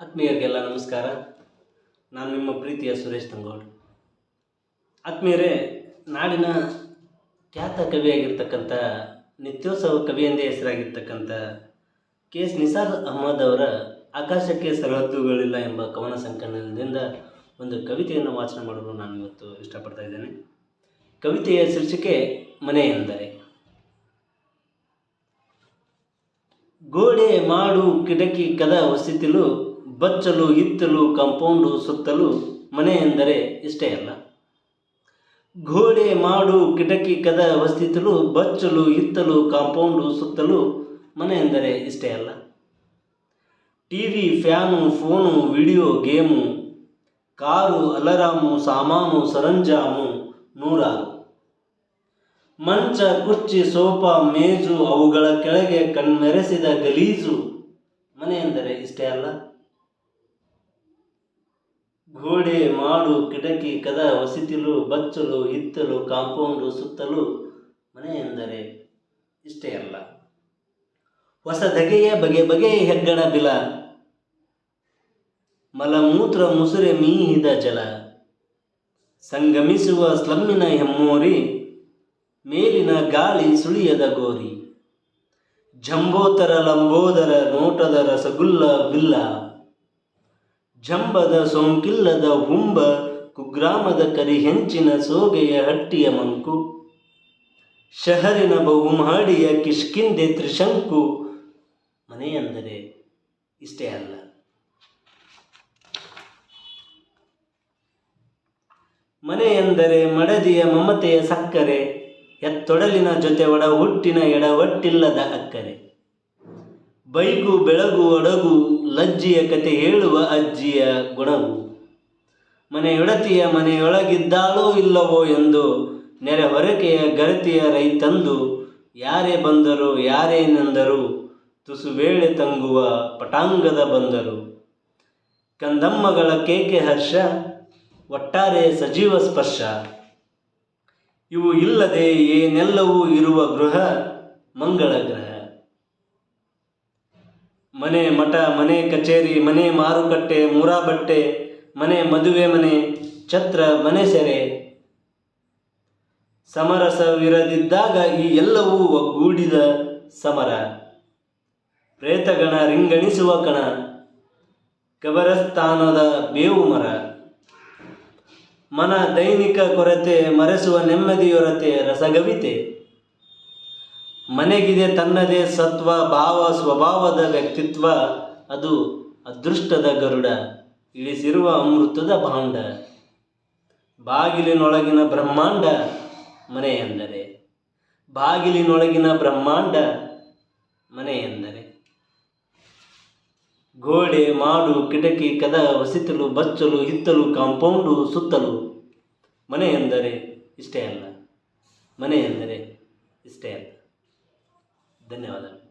ಆತ್ಮೀಯರಿಗೆಲ್ಲ ನಮಸ್ಕಾರ. ನಾನು ನಿಮ್ಮ ಪ್ರೀತಿಯ ಸುರೇಶ್ ತಂಗೋಳ್ ಆತ್ಮೀಯರೇ, ನಾಡಿನ ಖ್ಯಾತ ಕವಿಯಾಗಿರ್ತಕ್ಕಂಥ, ನಿತ್ಯೋತ್ಸವ ಕವಿ ಎಂದೇ ಹೆಸರಾಗಿರ್ತಕ್ಕಂಥ ಕೆ. ಎಸ್. ನಿಸಾರ್ ಅಹಮದ್ ಅವರ ಆಕಾಶಕ್ಕೆ ಸರಹದ್ದುಗಳಿಲ್ಲ ಎಂಬ ಕವನ ಸಂಕಲನದಿಂದ ಒಂದು ಕವಿತೆಯನ್ನು ವಾಚನ ಮಾಡಲು ನಾನು ಇವತ್ತು ಇಷ್ಟಪಡ್ತಾ ಇದ್ದೇನೆ. ಕವಿತೆಯ ಶೀರ್ಷಿಕೆ ಮನೆ ಎಂದರೆ. ಗೋಡೆ ಮಾಡು ಕಿಟಕಿ ಕದ ಹೊಸಿತಿಲು ಬಚ್ಚಲು, ಇತ್ತಲು, ಕಾಂಪೌಂಡು ಸುತ್ತಲೂ ಮನೆ ಎಂದರೆ ಇಷ್ಟೇ ಅಲ್ಲ. ಗೋಡೆ, ಮಾಡು, ಕಿಟಕಿ, ಕದ ವಸ್ತಿತಲು ಬಚ್ಚಲು, ಇತ್ತಲು, ಕಾಂಪೌಂಡು ಸುತ್ತಲೂ ಮನೆ ಎಂದರೆ ಇಷ್ಟೇ ಅಲ್ಲ. T V fan, phone, video game, car, alarm, ಸಾಮಾನು, ಸರಂಜಾಮು, ನೂರಾರು. ಮಂಚ, ಕುರ್ಚಿ, ಸೋಫಾ, ಮೇಜು, ಅವುಗಳ ಕೆಳಗೆ ಕಣ್ಮೆರೆಸಿದ ಗಲೀಜು ಮನೆ ಎಂದರೆ ಇಷ್ಟೇ ಅಲ್ಲ. ಗೋಡೆ, ಮಾಡು, ಕಿಟಕಿ, ಕದ ವಸತಿಲು ಬಚ್ಚಲು, ಹಿತ್ತಲು, ಕಾಂಪೌಂಡು ಸುತ್ತಲು ಮನೆ ಎಂದರೆ ಇಷ್ಟೇ ಅಲ್ಲ. ಹೊಸ ಧಗೆಯ ಬಗೆ ಬಗೆ ಹೆಗ್ಗಣ ಬಿಲ. ಮಲಮೂತ್ರ ಮುಸುರೆ ಮೀಹಿದ ಜಲ. ಸಂಗಮಿಸುವ ಸ್ಲಮ್ಮಿನ ಹೆಮ್ಮೋರಿ, ಮೇಲಿನ ಗಾಳಿ ಸುಳಿಯದ ಗೋರಿ. ಜಂಬೋತರ ಲಂಬೋದರ ನೋಟದ ರಸಗುಲ್ಲ ಬಿಲ್ಲ. ಜಂಬದ ಸೋಂಕಿಲ್ಲದ ಹುಂಬ, ಕುಗ್ರಾಮದ ಕರಿಹೆಂಚಿನ ಸೋಗೆಯ ಹಟ್ಟಿಯ ಮಂಕು. ಶಹರಿನ ಬಹುಮಹಡಿಯ ಕಿಷ್ಕಿಂದೆ ತ್ರಿಶಂಕು. ಮನೆಯೆಂದರೆ ಇಷ್ಟೇ ಅಲ್ಲ. ಮನೆಯೆಂದರೆ ಮಡದಿಯ ಮಮತೆಯ ಸಕ್ಕರೆ, ಎತ್ತೊಡಲಿನ ಜೊತೆ ಒಡ ಹುಟ್ಟಿನ ಎಡವಟ್ಟಿಲ್ಲದ ಅಕ್ಕರೆ. ಬೈಗು, ಬೆಳಗು ಅಡಗು ಲಜ್ಜಿಯ ಕತೆ ಹೇಳುವ ಅಜ್ಜಿಯ ಗುಣವು. ಮನೆಯೊಡತಿಯ ಮನೆಯೊಳಗಿದ್ದಾಳೋ ಇಲ್ಲವೋ ಎಂದು ನೆರೆ ಹೊರಕೆಯ ಗರತಿಯ ರೈತಂದು ಯಾರೇ ಬಂದರು ಯಾರೇನೆಂದರು ತುಸು ವೇಳೆ ತಂಗುವ ಪಟಾಂಗದ ಬಂದರು. ಕಂದಮ್ಮಗಳ ಕೇಕೆ ಹರ್ಷ, ಒಟ್ಟಾರೆ ಸಜೀವ ಸ್ಪರ್ಶ. ಇವು ಇಲ್ಲದೆ ಏನೆಲ್ಲವೂ ಇರುವ ಗೃಹ ಮಂಗಳ ಗ್ರಹ ಮನೆ ಮಠ, ಮನೆ ಕಚೇರಿ, ಮನೆ ಮಾರುಕಟ್ಟೆ, ಮೂರಾಬಟ್ಟೆ, ಮನೆ ಮದುವೆ ಮನೆ, ಛತ್ರ, ಮನೆ ಸೆರೆ. ಸಮರಸವಿರದಿದ್ದಾಗ ಈ ಎಲ್ಲವೂ ಒಗ್ಗೂಡಿದ ಸಮರ. ಪ್ರೇತಗಣ ರಿಂಗಣಿಸುವ ಕಣ ಕಬರಸ್ಥಾನದ ಬೇವು ಮರ. ಮನ ದೈನಿಕ ಕೊರತೆ ಮರೆಸುವ ನೆಮ್ಮದಿಯೊರತೆ ರಸಗವಿತೆ. ಮನೆಗಿದೆ ತನ್ನದೇ ಸತ್ವ, ಭಾವ, ಸ್ವಭಾವದ ವ್ಯಕ್ತಿತ್ವ, ಅದು ಅದೃಷ್ಟದ ಗರುಡ, ಇಳಿಸಿರುವ ಅಮೃತದ ಭಾಂಡ. ಬಾಗಿಲಿನೊಳಗಿನ ಬ್ರಹ್ಮಾಂಡ ಮನೆ ಎಂದರೆ. ಬಾಗಿಲಿನೊಳಗಿನ ಬ್ರಹ್ಮಾಂಡ ಮನೆ ಎಂದರೆ. ಗೋಡೆ, ಮಾಡು, ಕಿಟಕಿ, ಕದ ಹೊಸಿತಲು ಬಚ್ಚಲು, ಹಿತ್ತಲು, ಕಾಂಪೌಂಡು, ಸುತ್ತಲು ಮನೆ ಎಂದರೆ ಇಷ್ಟೇ ಅಲ್ಲ. ಮನೆ ಎಂದರೆ ಇಷ್ಟೇ ಅಲ್ಲ. 真的啊，真的。